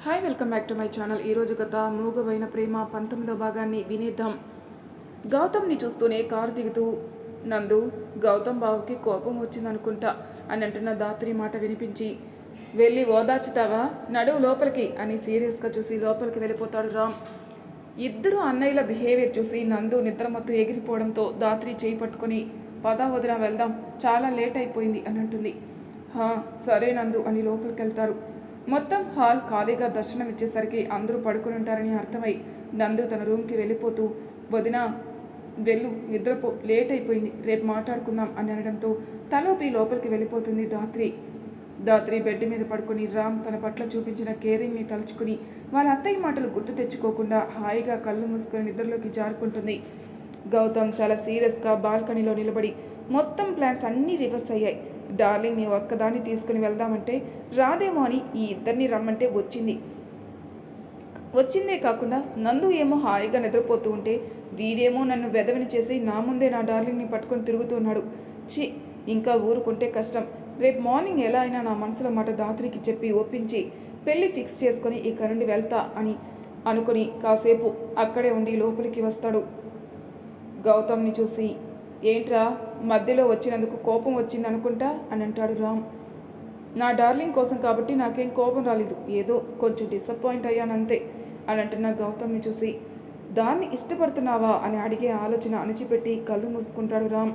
Hi welcome back to my channel ఈరోజు గత మూగవైన ప్రేమ పంతొమ్మిదో భాగాన్ని వినేద్దాం. గౌతమ్ని చూస్తూనే కారు దిగుతూ నందు గౌతమ్ బావుకి కోపం వచ్చిందనుకుంటా అని అంటున్న దాత్రి మాట వినిపించి వెళ్ళి ఓదార్చుతావా? నడువు లోపలికి అని సీరియస్గా చూసి లోపలికి వెళ్ళిపోతాడు రామ్. ఇద్దరు అన్నయ్యల బిహేవియర్ చూసి నందు నిద్రమత్తు ఎగిరిపోవడంతో దాత్రి చేయి పట్టుకొని పదా వదిన వెళ్దాం. చాలా లేట్ అయిపోయింది అని అంటుంది. "హా, సరే నందు అని లోపలికి వెళ్తారు. మొత్తం హాల్ ఖాళీగా దర్శనం ఇచ్చేసరికి అందరూ పడుకునుంటారని అర్థమై నందు తన రూమ్కి వెళ్ళిపోతూ వదిన వెళ్ళు నిద్రపో లేట్ అయిపోయింది రేపు మాట్లాడుకుందాం అని అనడంతో తలోపి లోపలికి వెళ్ళిపోతుంది దాత్రి దాత్రి బెడ్ మీద పడుకొని రామ్ తన పట్ల చూపించిన కేరింగ్ని తలుచుకుని వాళ్ళ అత్తయ్య మాటలు గుర్తు తెచ్చుకోకుండా హాయిగా కళ్ళు మూసుకొని నిద్రలోకి జారుకుంటుంది. గౌతమ్ చాలా సీరియస్గా బాల్కనీలో నిలబడి మొత్తం ప్లాన్స్ అన్నీ రివర్స్ అయ్యాయి. డార్లింగ్ నీ ఒక్కదాన్ని తీసుకుని వెళ్దామంటే రాదేమో అని ఈ ఇద్దరిని రమ్మంటే వచ్చింది. వచ్చిందే కాకుండా నందు ఏమో హాయిగా నిద్రపోతూ ఉంటే వీడేమో నన్ను వెదవిని చేసి నా ముందే నా డార్లింగ్ని పట్టుకొని తిరుగుతున్నాడు ఛీ ఇంకా ఊరుకుంటే కష్టం. రేపు మార్నింగ్ ఎలా అయినా నా మనసులో మాట దాత్రికి చెప్పి ఒప్పించి పెళ్ళి ఫిక్స్ చేసుకొని ఇక నుండి వెళ్తా అని అనుకుని కాసేపు అక్కడే ఉండి లోపలికి వస్తాడు. గౌతమ్ని చూసి ఏంట్రా మధ్యలో వచ్చినందుకు కోపం వచ్చింది అనుకుంటా? అని అంటాడు రామ్. నా డార్లింగ్ కోసం కాబట్టి నాకేం కోపం రాలేదు. ఏదో కొంచెం డిసప్పాయింట్ అయ్యానంతే అని అంటున్న గౌతమ్ని చూసి. దాన్ని ఇష్టపడుతున్నావా? అని అడిగే ఆలోచన అణిచిపెట్టి కళ్ళు మూసుకుంటాడు రామ్.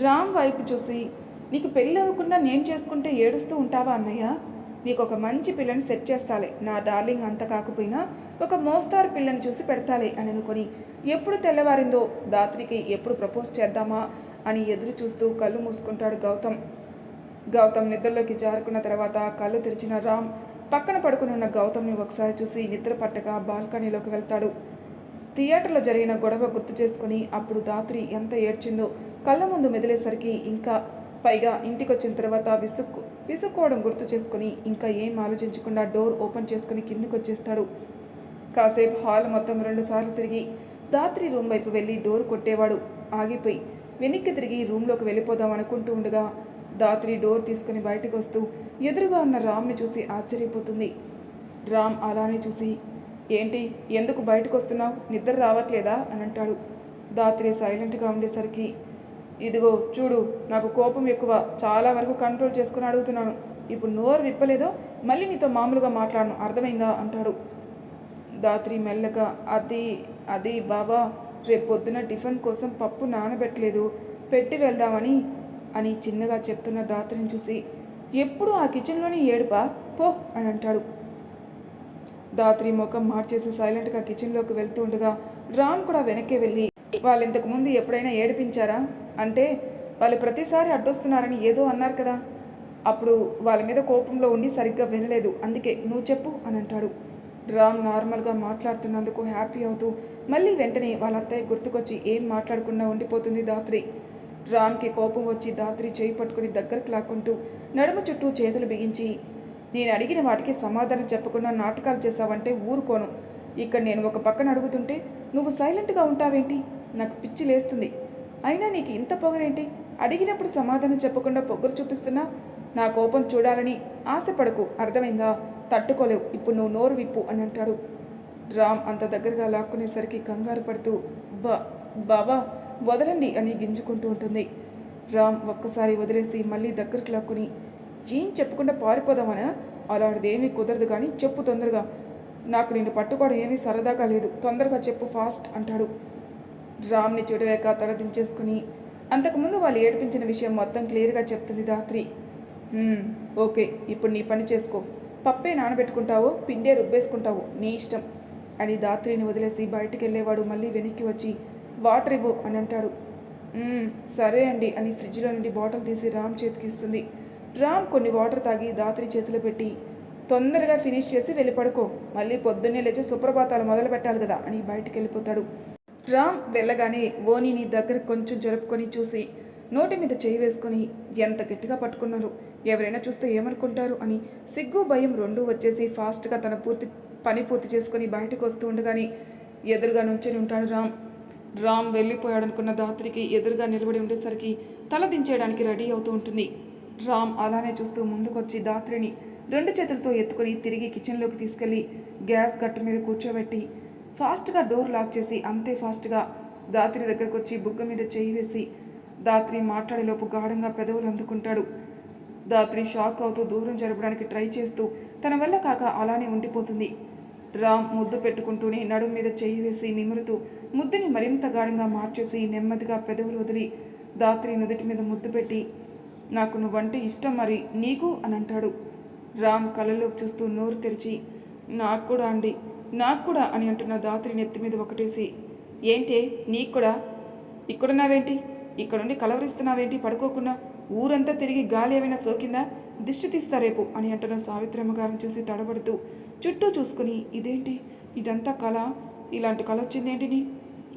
రామ్ వైపు చూసి నీకు పెళ్ళి అవ్వకుండా నేను చేసుకుంటే ఏడుస్తూ ఉంటావా అన్నయ్య? నీకు ఒక మంచి పిల్లని సెట్ చేస్తాలే. నా డార్లింగ్ అంత కాకపోయినా ఒక మోస్తారు పిల్లని చూసి పెడతాలే అని అనుకొని ఎప్పుడు తెల్లవారిందో దాత్రికి ఎప్పుడు ప్రపోజ్ చేద్దామా అని ఎదురు చూస్తూ కళ్ళు మూసుకుంటాడు గౌతమ్. గౌతమ్ నిద్రలోకి జారుకున్న తర్వాత కళ్ళు తెరిచిన రామ్ పక్కన పడుకుని ఉన్న గౌతమ్ని ఒకసారి చూసి నిద్ర పట్టగా బాల్కనీలోకి వెళ్తాడు. థియేటర్లో జరిగిన గొడవ గుర్తు చేసుకుని అప్పుడు దాత్రి ఎంత ఏడ్చిందో కళ్ళ ముందు మెదిలేసరికి ఇంకా పైగా ఇంటికి వచ్చిన తర్వాత విసుక్కు విసుక్కోవడం గుర్తు చేసుకుని ఇంకా ఏం ఆలోచించకుండా డోర్ ఓపెన్ చేసుకుని కిందికి వచ్చేస్తాడు కాసేపు హాల్ మొత్తం రెండు సార్లు తిరిగి దాత్రి రూమ్ వైపు వెళ్ళి డోర్ కొట్టేవాడు. ఆగిపోయి వెనక్కి తిరిగి రూమ్లోకి వెళ్ళిపోదాం అనుకుంటూ ఉండగా దాత్రి డోర్ తీసుకుని బయటకు వస్తూ ఎదురుగా ఉన్న రామ్ని చూసి ఆశ్చర్యపోతుంది. రామ్ అలానే చూసి ఏంటి ఎందుకు బయటకు వస్తున్నావు నిద్ర రావట్లేదా? అని అంటాడు. దాత్రి సైలెంట్గా ఉండేసరికి ఇదిగో చూడు నాకు కోపం ఎక్కువ. చాలా వరకు కంట్రోల్ చేసుకుని అడుగుతున్నాను. ఇప్పుడు నోరు విప్పలేదో మళ్ళీ నీతో మామూలుగా మాట్లాడను. అర్థమైందా? అంటాడు. దాత్రి మెల్లగా అది అది బాబా రేపు పొద్దున టిఫిన్ కోసం పప్పు నానబెట్టలేదు. పెట్టి వెళ్దామని అని చిన్నగా చెప్తున్న దాత్రిని చూసి ఎప్పుడు ఆ కిచెన్లోనే ఏడుపా? పో అని అంటాడు. దాత్రి ముఖం మార్చేసి సైలెంట్గా కిచెన్లోకి వెళ్తూ ఉండగా రామ్ కూడా వెనక్కి వెళ్ళి వాళ్ళు ఇంతకుముందు ఎప్పుడైనా ఏడిపించారా? అంటే వాళ్ళు ప్రతిసారి అడ్డొస్తున్నారని ఏదో అన్నారు కదా. అప్పుడు వాళ్ళ మీద కోపంలో ఉండి సరిగ్గా వినలేదు. అందుకే నువ్వు చెప్పు అని అంటాడు. రామ్ నార్మల్గా మాట్లాడుతున్నందుకు హ్యాపీ అవుతూ మళ్ళీ వెంటనే వాళ్ళ అత్తయ్య గుర్తుకొచ్చి ఏం మాట్లాడకుండా ఉండిపోతుంది దాత్రి? రామ్కి కోపం వచ్చి దాత్రి చేయి పట్టుకుని దగ్గరకు లాక్కుంటూ నడుమ చుట్టూ చేతులు బిగించి నేను అడిగిన వాటికి సమాధానం చెప్పకుండా నాటకాలు చేశావంటే ఊరుకోను. ఇక్కడ నేను ఒక పక్కన అడుగుతుంటే నువ్వు సైలెంట్గా ఉంటావేంటి? నాకు పిచ్చి లేస్తుంది. అయినా నీకు ఇంత పొగరేంటి? అడిగినప్పుడు సమాధానం చెప్పకుండా పొగరు చూపిస్తున్నా? నా కోపం చూడాలని ఆశపడకు అర్థమైందా? తట్టుకోలేవు ఇప్పుడు నువ్వు నోరు విప్పు అని అంటాడు. రామ్ అంత దగ్గరగా లాక్కునేసరికి కంగారు పడుతూ బా బాబా వదలండి అని గింజుకుంటూ ఉంటుంది. రామ్ ఒక్కసారి వదిలేసి మళ్ళీ దగ్గరికి లాక్కుని ఏం చెప్పకుండా పారిపోదామనా? అలాంటిదేమీ కుదరదు కానీ చెప్పు తొందరగా. నాకు నిన్ను పట్టుకోవడం ఏమీ సరదాగా లేదు. తొందరగా చెప్పు ఫాస్ట్ అంటాడు. రామ్ని చూడలేక తల దించేసుకుని అంతకుముందు వాళ్ళు ఏడిపించిన విషయం మొత్తం క్లియర్గా చెప్తుంది దాత్రి ఓకే ఇప్పుడు నీ పని చేసుకో. పప్పే నానబెట్టుకుంటావో పిండే రుబ్బేసుకుంటావో నీ ఇష్టం అని దాత్రిని వదిలేసి బయటికి వెళ్ళేవాడు మళ్ళీ వెనక్కి వచ్చి వాటర్ ఇవ్వు అని అంటాడు. సరే అండి అని ఫ్రిడ్జ్లో నుండి బాటిల్ తీసి రామ్ చేతికి ఇస్తుంది. రామ్ కొన్ని వాటర్ తాగి దాత్రి చేతిలో పెట్టి తొందరగా ఫినిష్ చేసి వెళ్ళి పడుకో. మళ్ళీ పొద్దున్నే లేచి సుప్రభాతాలు మొదలు పెట్టాలి కదా అని బయటికి వెళ్ళిపోతాడు రామ్ వెళ్ళగానే ఓనిని దగ్గర కొంచెం జరుపుకొని చూసి నోటి మీద చేయి వేసుకొని ఎంత గట్టిగా పట్టుకున్నారు ఎవరైనా చూస్తే ఏమనుకుంటారు అని సిగ్గు భయం రెండూ వచ్చేసి ఫాస్ట్గా తన పూర్తి పని పూర్తి చేసుకొని బయటకు వస్తూ ఉండగానే ఎదురుగా నుంచొని ఉంటాడు రామ్. రామ్ వెళ్ళిపోయాడనుకున్న దాత్రికి ఎదురుగా నిలబడి ఉండేసరికి తల దించేయడానికి రెడీ అవుతూ ఉంటుంది. రామ్ అలానే చూస్తూ ముందుకొచ్చి దాత్రిని రెండు చేతులతో ఎత్తుకొని తిరిగి కిచెన్లోకి తీసుకెళ్ళి గ్యాస్ గట్టు మీద కూర్చోబెట్టి ఫాస్ట్గా డోర్ లాక్ చేసి అంతే ఫాస్ట్గా దాత్రి దగ్గరకు వచ్చి బుగ్గ మీద చేయి వేసి దాత్రి మాట్లాడేలోపు గాఢంగా పెదవులు అందుకుంటాడు. దాత్రి షాక్ అవుతూ దూరం జరపడానికి ట్రై చేస్తూ తన వల్ల కాక అలానే ఉండిపోతుంది. రామ్ ముద్దు పెట్టుకుంటూనే నడుం మీద చేయి వేసి నిమురుతూ ముద్దుని మరింత గాఢంగా మార్చేసి నెమ్మదిగా పెదవులు వదిలి దాత్రి నుదుటి మీద ముద్దు పెట్టి నాకు నువ్వంటే ఇష్టం మరి నీకు? అని అంటాడు. రామ్ కళ్ళలోకి చూస్తూ నోరు తెరిచి నాకు కూడా అండి. నాకు కూడా అని అంటున్న దాత్రి నెత్తి మీద ఒకటేసి ఏంటే నీకు కూడా ఇక్కడున్నావేంటి? ఇక్కడుండి కలవరిస్తున్నావేంటి? పడుకోకుండా ఊరంతా తిరిగి గాలి ఏమైనా సోకిందా? దిష్టి తీస్తా రేపు అని అంటున్న సావిత్రమ్మ గారిని చూసి తడబడుతూ చుట్టూ చూసుకుని ఇదేంటి? ఇదంతా కళ? ఇలాంటి కళ వచ్చిందేంటిని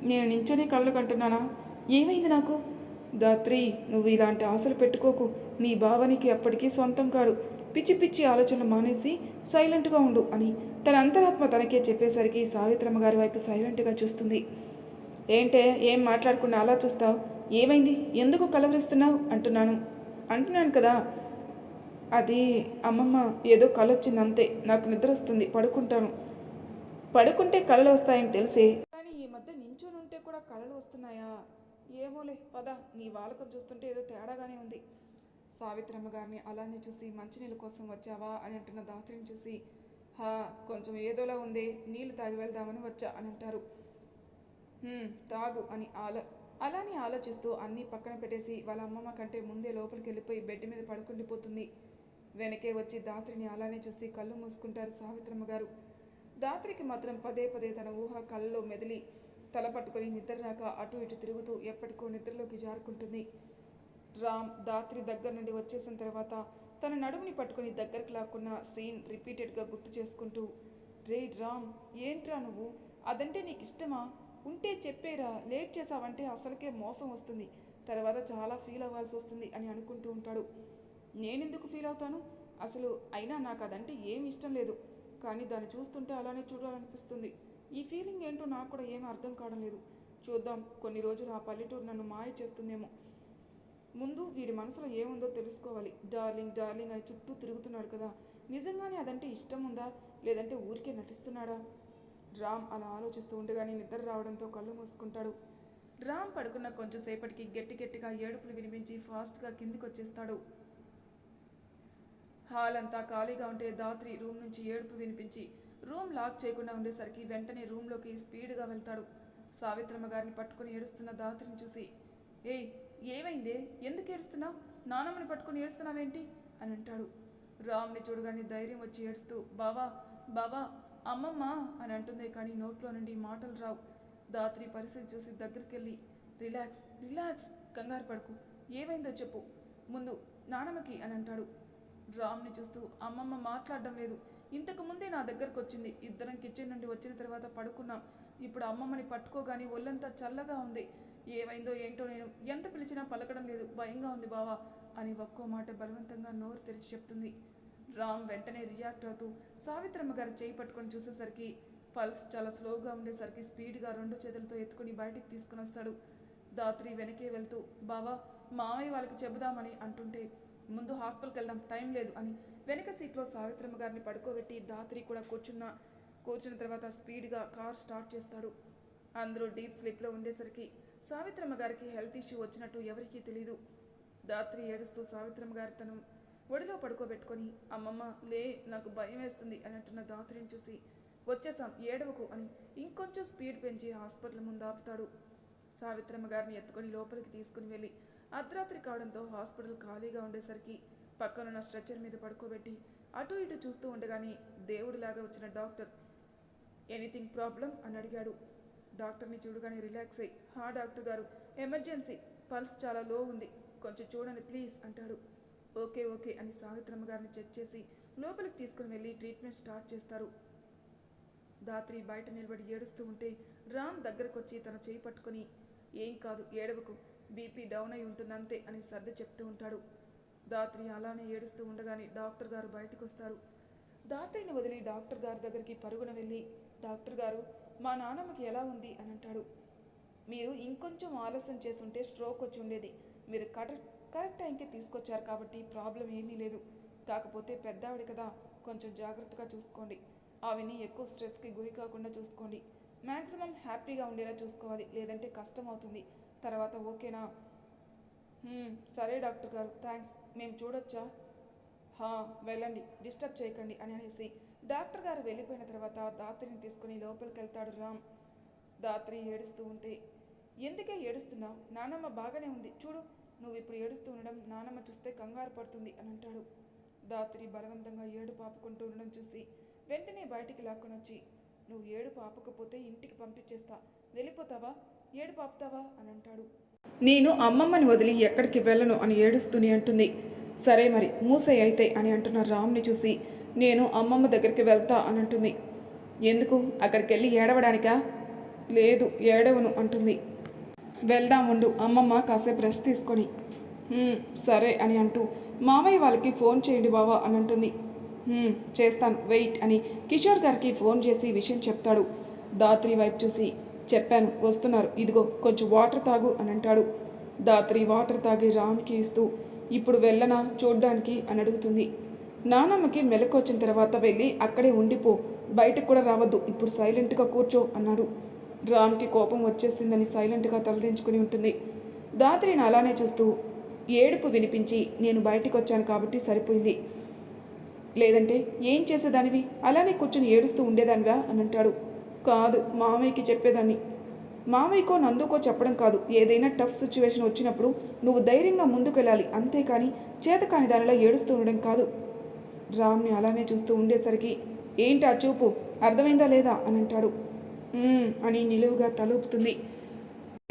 నేను నించొని కళ్ళు కంటున్నానా? ఏమైంది నాకు? దాత్రి నువ్వు ఇలాంటి ఆశలు పెట్టుకోకు. నీ భావనికి అప్పటికీ సొంతం కాడు. పిచ్చి పిచ్చి ఆలోచనలు మానేసి సైలెంట్గా ఉండు అని తన అంతరాత్మ తనకే చెప్పేసరికి సావిత్రమ్మ గారి వైపు సైలెంట్గా చూస్తుంది. ఏంటే ఏం మాట్లాడకుండా అలా చూస్తావు? ఏమైంది? ఎందుకు కలవరిస్తున్నావు? అంటున్నాను. అంటున్నాను కదా. అది అమ్మమ్మ ఏదో కళ వచ్చింది అంతే నాకు నిద్ర వస్తుంది పడుకుంటాను. పడుకుంటే కళలు వస్తాయని తెలిసే. కానీ ఈ మధ్య నించొని ఉంటే కూడా కళలు వస్తున్నాయా? ఏమోలే పద. నీ వాలకం చూస్తుంటే ఏదో తేడాగానే ఉంది. సావిత్రమ్మ గారిని అలానే చూసి మంచినీళ్ళ కోసం వచ్చావా? అని అంటున్న దాత్రిని చూసి హా కొంచెం ఏదోలా ఉంది నీళ్ళు తాగి వెళ్దామని వచ్చా అని అంటారు. తాగు అని ఆలో అలానే ఆలోచిస్తూ అన్నీ పక్కన పెట్టేసి వాళ్ళ అమ్మమ్మ కంటే ముందే లోపలికి వెళ్ళిపోయి బెడ్ మీద పడుకుండిపోతుంది వెనకే వచ్చి దాత్రిని అలానే చూసి కళ్ళు మూసుకుంటారు సావిత్రమ్మ గారు. దాత్రికి మాత్రం పదే పదే తన ఊహ కళ్ళలో మెదిలి తల పట్టుకొని నిద్ర రాక అటు ఇటు తిరుగుతూ ఎప్పటికో నిద్రలోకి జారుకుంటుంది. రామ్ దాత్రి దగ్గర నుండి వచ్చేసిన తర్వాత తన నడుముని పట్టుకుని దగ్గరికి లాక్కున్న సీన్ రిపీటెడ్గా గుర్తు చేసుకుంటూ రే రామ్ ఏంట్రా నువ్వు? అదంటే నీకు ఇష్టమా? ఉంటే చెప్పేరా లేట్ చేసావంటే అసలుకే మోసం వస్తుంది. తర్వాత చాలా ఫీల్ అవ్వాల్సి వస్తుంది అని అనుకుంటూ ఉంటాడు. నేనెందుకు ఫీల్ అవుతాను? అసలు అయినా నాకు అదంటే ఏం ఇష్టం లేదు. కానీ దాన్ని చూస్తుంటే అలానే చూడాలనిపిస్తుంది. ఈ ఫీలింగ్ ఏంటో నాకు కూడా ఏమీ అర్థం కావడం లేదు. చూద్దాం కొన్ని రోజులు ఆ పల్లెటూరు నన్ను మాయ చేస్తుందేమో. ముందు వీడి మనసులో ఏముందో తెలుసుకోవాలి. డార్లింగ్ డార్లింగ్ అని చుట్టూ తిరుగుతున్నాడు కదా. నిజంగానే అదంటే ఇష్టం ఉందా? లేదంటే ఊరికే నటిస్తున్నాడా? రామ్ అలా ఆలోచిస్తూ ఉండగానే నిద్ర రావడంతో కళ్ళు మూసుకుంటాడు. రామ్ పడుకున్న కొంచెంసేపటికి గట్టి గట్టిగా ఏడుపులు వినిపించి ఫాస్ట్గా కిందికి వచ్చేస్తాడు హాల్ అంతా ఖాళీగా ఉంటే దాత్రి రూమ్ నుంచి ఏడుపు వినిపించి రూమ్ లాక్ చేయకుండా ఉండేసరికి వెంటనే రూమ్లోకి స్పీడ్గా వెళ్తాడు. సావిత్రమ్మ గారిని పట్టుకుని ఏడుస్తున్న దాత్రిని చూసి ఏయ్ ఏమైందే? ఎందుకు ఏడుస్తున్నావు? నానమ్మని పట్టుకుని ఏడుస్తున్నావేంటి? అని అంటాడు. రామ్ని చూడగానే ధైర్యం వచ్చి ఏడుస్తూ బావా బావా అమ్మమ్మ అని అంటుందే. కానీ నోట్లో నుండి మాటలు రావు. దాత్రి పరిస్థితి చూసి దగ్గరికి వెళ్ళి రిలాక్స్ రిలాక్స్ కంగారు పడుకు. ఏమైందో చెప్పు. ముందు నానమ్మకి అని అంటాడు. రామ్ని చూస్తూ అమ్మమ్మ మాట్లాడడం లేదు. ఇంతకు ముందే నా దగ్గరకు వచ్చింది ఇద్దరం కిచెన్ నుండి వచ్చిన తర్వాత పడుకున్నాం. ఇప్పుడు అమ్మమ్మని పట్టుకోగాని ఒళ్ళంతా చల్లగా ఉంది. ఏమైందో ఏంటో నేను ఎంత పిలిచినా పలకడం లేదు. భయంగా ఉంది బావా అని ఒక్కో మాట బలవంతంగా నోరు తెరిచి చెప్తుంది. రామ్ వెంటనే రియాక్ట్ అవుతూ సావిత్రమ్మ గారి చేయి పట్టుకొని చూసేసరికి పల్స్ చాలా స్లోగా ఉండేసరికి స్పీడ్గా రెండు చేతులతో ఎత్తుకుని బయటికి తీసుకుని వస్తాడు. దాత్రి వెనకే వెళ్తూ బావా మామయ్య వాళ్ళకి చెబుదామని అంటుంటే ముందు హాస్పిటల్కి వెళ్దాం టైం లేదు అని వెనక సీట్లో సావిత్రమ్మ గారిని పడుకోబెట్టి దాత్రి కూడా కూర్చున్న కూర్చున్న తర్వాత స్పీడ్గా కార్ స్టార్ట్ చేస్తాడు. అందరూ డీప్ స్లీప్లో ఉండేసరికి సావిత్రమ్మ గారికి హెల్త్ ఇష్యూ వచ్చినట్టు ఎవరికీ తెలీదు. దాత్రి ఏడుస్తూ సావిత్రమ్మ గారి తను ఒడిలో పడుకోబెట్టుకొని అమ్మమ్మ లే నాకు భయం వేస్తుంది అని అంటున్న దాత్రిని చూసి వచ్చేసాం ఏడవకు అని ఇంకొంచెం స్పీడ్ పెంచి హాస్పిటల్ ముందు ఆపుతాడు. సావిత్రమ్మ గారిని ఎత్తుకొని లోపలికి తీసుకుని వెళ్ళి అర్ధరాత్రి కావడంతో హాస్పిటల్ ఖాళీగా ఉండేసరికి పక్కనున్న స్ట్రెచర్ మీద పడుకోబెట్టి అటు ఇటు చూస్తూ ఉండగానే దేవుడిలాగా వచ్చిన డాక్టర్ ఎనీథింగ్ ప్రాబ్లం? అని అడిగాడు. డాక్టర్ని చూడగానే రిలాక్స్ అయ్యి హా డాక్టర్ గారు ఎమర్జెన్సీ పల్స్ చాలా లో ఉంది కొంచెం చూడండి ప్లీజ్ అంటాడు. ఓకే ఓకే అని సావిత్రమ్మ గారిని చెక్ చేసి లోపలికి తీసుకుని వెళ్ళి ట్రీట్మెంట్ స్టార్ట్ చేస్తారు. దాత్రి బయట నిలబడి ఏడుస్తూ ఉంటే రామ్ దగ్గరకు వచ్చి తన చేయి పట్టుకొని ఏం కాదు ఏడవకు బీపీ డౌన్ అయి ఉంటుందంతే అని సర్ది చెప్తూ ఉంటాడు. దాత్రి అలానే ఏడుస్తూ ఉండగానే డాక్టర్ గారు బయటకు వస్తారు దాత్రిని వదిలి డాక్టర్ గారి దగ్గరికి పరుగున వెళ్ళి డాక్టర్ గారు మా నాన్నమ్మకి ఎలా ఉంది? అని అంటాడు. మీరు ఇంకొంచెం ఆలస్యం చేస్తుంటే స్ట్రోక్ వచ్చి ఉండేది. మీరు కరెక్ట్ కరెక్ట్ టైంకి తీసుకొచ్చారు కాబట్టి ప్రాబ్లం ఏమీ లేదు. కాకపోతే పెద్దావిడ కదా కొంచెం జాగ్రత్తగా చూసుకోండి. ఆవిని ఎక్కువ స్ట్రెస్కి గురి కాకుండా చూసుకోండి. మ్యాక్సిమం హ్యాపీగా ఉండేలా చూసుకోవాలి. లేదంటే కష్టం అవుతుంది. తర్వాత ఓకేనా? సరే డాక్టర్ గారు థ్యాంక్స్. మేము చూడొచ్చా? హా వెళ్ళండి. డిస్టర్బ్ చేయకండి అని అనేసి డాక్టర్ గారు వెళ్ళిపోయిన తర్వాత దాత్రిని తీసుకుని లోపలికి వెళ్తాడు రామ్. దాత్రి ఏడుస్తూ ఉంటే ఎందుకే ఏడుస్తున్నావు? నానమ్మ బాగానే ఉంది. చూడు నువ్వు ఇప్పుడు ఏడుస్తూ ఉండడం నానమ్మ చూస్తే కంగారు పడుతుంది అని అంటాడు. దాత్రి బలవంతంగా ఏడు పాపుకుంటూ ఉండడం చూసి వెంటనే బయటికి లాక్కొని వచ్చి నువ్వు ఏడు పాపకపోతే ఇంటికి పంపించేస్తా. వెళ్ళిపోతావా? ఏడు పాపుతావా? అని అంటాడు. నేను అమ్మమ్మని వదిలి ఎక్కడికి వెళ్ళను అని ఏడుస్తూనే అంటుంది. సరే మరి మూసై అయితే అని అంటున్న రామ్ని చూసి నేను అమ్మమ్మ దగ్గరికి వెళ్తా అని అంటుంది ఎందుకు? అక్కడికి వెళ్ళి ఏడవడానికా? లేదు ఏడవను అంటుంది. వెళ్దాం ఉండు అమ్మమ్మ కాసేపు రెస్ట్ తీసుకొని. సరే అని అంటూ మామయ్య వాళ్ళకి ఫోన్ చేయండి బావా అని అంటుంది చేస్తాను వెయిట్ అని కిషోర్ గారికి ఫోన్ చేసి విషయం చెప్తాడు. దాత్రి వైపు చూసి చెప్పాను వస్తున్నారు ఇదిగో కొంచెం వాటర్ తాగు అని అంటాడు. దాత్రి వాటర్ తాగి రామ్కి ఇస్తూ ఇప్పుడు వెళ్ళనా? చూడ్డానికి అని అడుగుతుంది. నానమ్మకి మెలకు వచ్చిన తర్వాత వెళ్ళి అక్కడే ఉండిపో బయటకు కూడా రావద్దు ఇప్పుడు సైలెంట్గా కూర్చో అన్నాడు. రామ్కి కోపం వచ్చేసిందని సైలెంట్గా తలదించుకుని ఉంటుంది. దాత్రిని అలానే చూస్తూ ఏడుపు వినిపించి నేను బయటికి వచ్చాను కాబట్టి సరిపోయింది. లేదంటే ఏం చేసేదానివి? అలానే కూర్చొని ఏడుస్తూ ఉండేదానివా? అని అంటాడు. కాదు మామయ్యకి చెప్పేదాన్ని. మామయ్యకో నందుకో చెప్పడం కాదు. ఏదైనా టఫ్ సిచ్యువేషన్ వచ్చినప్పుడు నువ్వు ధైర్యంగా ముందుకు వెళ్ళాలి అంతేకాని చేతకాని దానిలా ఏడుస్తూ ఉండడం కాదు. రామ్ని అలానే చూస్తూ ఉండేసరికి ఏంటి ఆ చూపు? అర్థమైందా లేదా? అని అంటాడు. అని నిలువుగా తలూపుతుంది.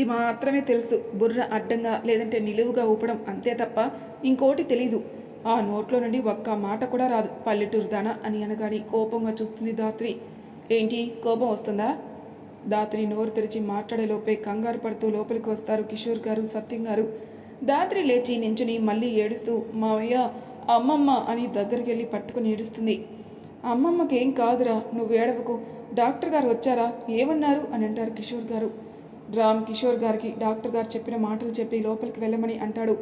ఇది మాత్రమే తెలుసు. బుర్ర అడ్డంగా లేదంటే నిలువుగా ఊపడం అంతే తప్ప ఇంకోటి తెలీదు. ఆ నోట్లో నుండి ఒక్క మాట కూడా రాదు. పల్లెటూరు దాన? అని అనగాని కోపంగా చూస్తుంది దాత్రి ఏంటి? కోపం వస్తుందా? దాత్రి నోరు తెరిచి మాట్లాడేలోపే కంగారు పడుతూ లోపలికి వస్తారు కిషోర్ గారు సత్యం గారు. దాత్రి లేచి నించుని మళ్ళీ ఏడుస్తూ మావయ్య అమ్మమ్మ అని దగ్గరికి వెళ్ళి పట్టుకుని ఏడుస్తుంది. అమ్మమ్మకి ఏం కాదురా నువ్వు ఏడవకు. డాక్టర్ గారు వచ్చారా? ఏమన్నారు? అని అంటారు కిషోర్ గారు. రామ్ కిషోర్ గారికి డాక్టర్ గారు చెప్పిన మాటలు చెప్పి లోపలికి వెళ్ళమని అంటాడు.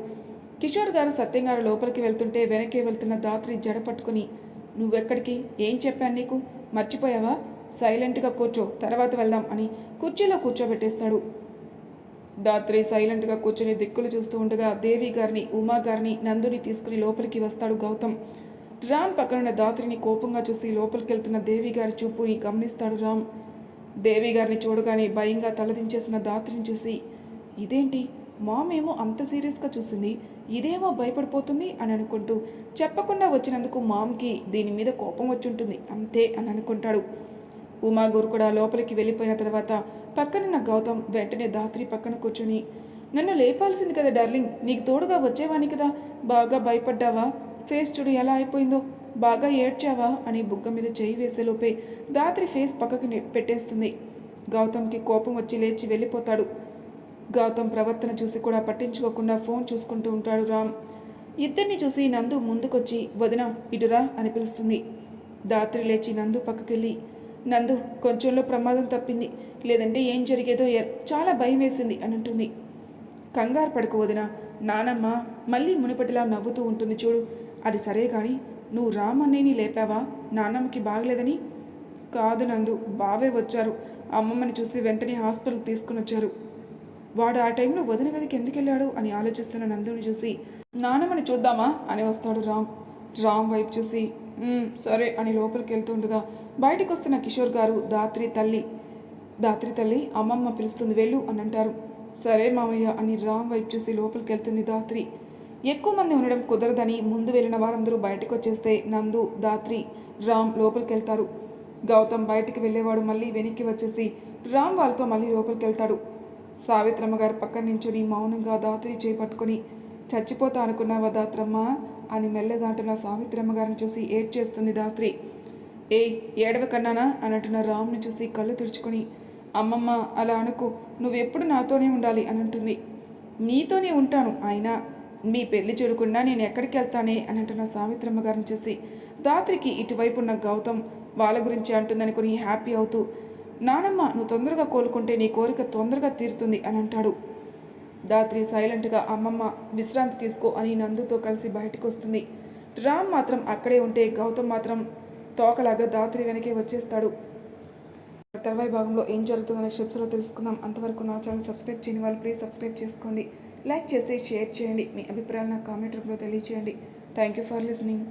కిషోర్ గారు సత్యం గారు లోపలికి వెళ్తుంటే వెనకే వెళ్తున్న దాత్రి జడ పట్టుకుని నువ్వెక్కడికి? ఏం చెప్పాను నీకు? మర్చిపోయావా? సైలెంట్గా కూర్చో తర్వాత వెళ్దాం అని కుర్చీలో కూర్చోబెట్టేస్తాడు. దాత్రి సైలెంట్గా కూర్చొని దిక్కులు చూస్తూ ఉండగా దేవి గారిని ఉమా గారిని నందుని తీసుకుని లోపలికి వస్తాడు గౌతమ్. రామ్ పక్కనున్న దాత్రిని కోపంగా చూసి లోపలికి వెళ్తున్న దేవి గారి చూపుని గమనిస్తాడు రామ్. దేవి గారిని చూడగానే భయంగా తలదించేసిన దాత్రిని చూసి ఇదేంటి? మామేమో అంత సీరియస్గా చూసింది ఇదేమో భయపడిపోతుంది అని అనుకుంటూ చెప్పకుండా వచ్చినందుకు మామ్కి దీని మీద కోపం వచ్చి ఉంటుంది అంతే అని అనుకుంటాడు. ఉమా గురుకుడా లోపలికి వెళ్ళిపోయిన తర్వాత పక్కనున్న గౌతమ్ వెంటనే దాత్రి పక్కన కూర్చుని నన్ను లేపాల్సింది కదా డార్లింగ్ నీకు తోడుగా వచ్చేవాని కదా బాగా భయపడ్డావా? ఫేస్ చూడు ఎలా అయిపోయిందో బాగా ఏడ్చావా? అని బుగ్గ మీద చేయి వేసేలోపే దాత్రి ఫేస్ పక్కకి పెట్టేస్తుంది. గౌతమ్కి కోపం వచ్చి లేచి వెళ్ళిపోతాడు. గౌతమ్ ప్రవర్తన చూసి కూడా పట్టించుకోకుండా ఫోన్ చూసుకుంటూ ఉంటాడు రామ్. ఇద్దరిని చూసి నందు ముందుకొచ్చి వదిన ఇటురా అని పిలుస్తుంది. దాత్రి లేచి నందు పక్కకెళ్ళి నందు కొంచెంలో ప్రమాదం తప్పింది. లేదంటే ఏం జరిగేదో చాలా భయం వేసింది అని అంటుంది కంగారు పడుకు వదిన. నానమ్మ మళ్ళీ మునుపటిలా నవ్వుతూ ఉంటుంది చూడు. అది సరే కానీ నువ్వు రామన్నయ్యని లేపావా? నాన్నమ్మకి బాగలేదని? కాదు నందు బావే వచ్చారు. అమ్మమ్మని చూసి వెంటనే హాస్పిటల్కి తీసుకుని వచ్చారు. వాడు ఆ టైంలో వదిన గదికి ఎందుకు వెళ్ళాడు అని ఆలోచిస్తున్న నందుని చూసి నానమ్మని చూద్దామా? అని వస్తాడు రామ్. రామ్ వైపు చూసి సరే అని లోపలికి వెళ్తుండగా బయటకు వస్తున్న కిషోర్ గారు దాత్రి తల్లి దాత్రి తల్లి అమ్మమ్మ పిలుస్తుంది వెళ్ళు అని అంటారు. సరే మామయ్య అని రామ్ వైపు చూసి లోపలికి వెళ్తుంది దాత్రి. ఎక్కువ మంది ఉండడం కుదరదని ముందు వెళ్ళిన వారందరూ బయటకు వచ్చేస్తే నందు దాత్రి రామ్ లోపలికి వెళ్తారు. గౌతమ్ బయటికి వెళ్ళేవాడు మళ్ళీ వెనక్కి వచ్చేసి రామ్ వాళ్ళతో మళ్ళీ లోపలికి వెళ్తాడు. సావిత్రమ్మ గారు పక్కన నించుని మౌనంగా దాత్రి చేపట్టుకొని చచ్చిపోతా అనుకున్నావా దాత్రమ్మ? అని మెల్లగా అంటున్న సావిత్రమ్మ గారిని చూసి ఏడ్ చేస్తుంది దాత్రి. ఏ ఏడవ కన్నానా? అని అంటున్న రామ్ని చూసి కళ్ళు తెరుచుకొని అమ్మమ్మ అలా అనుకో నువ్వెప్పుడు నాతోనే ఉండాలి అని అంటుంది. నీతోనే ఉంటాను అయినా మీ పెళ్ళి చూడకుండా నేను ఎక్కడికి వెళ్తానే? అని అంటున్న సావిత్రమ్మ గారిని చూసి దాత్రికి ఇటువైపు ఉన్న గౌతమ్ వాళ్ళ గురించి అంటుందనుకుని హ్యాపీ అవుతూ నానమ్మ నువ్వు తొందరగా కోలుకుంటే నీ కోరిక తొందరగా తీరుతుంది అని అంటాడు. దాత్రి సైలెంట్గా అమ్మమ్మ విశ్రాంతి తీసుకో అని నందుతో కలిసి బయటకు వస్తుంది రామ్ మాత్రం అక్కడే ఉంటే గౌతమ్ మాత్రం తోకలాగా దాత్రి వెనకే వచ్చేస్తాడు. తర్వాయి భాగంలో ఏం జరుగుతుందనే స్టెప్స్లో తెలుసుకుందాం. అంతవరకు నా ఛానల్ సబ్స్క్రైబ్ చేయని వాళ్ళు ప్లీజ్ సబ్స్క్రైబ్ చేసుకోండి. లైక్ చేసి షేర్ చేయండి. మీ అభిప్రాయాలు నా కామెంట్ రూపంలో తెలియజేయండి థ్యాంక్ యూ ఫర్ లిసనింగ్.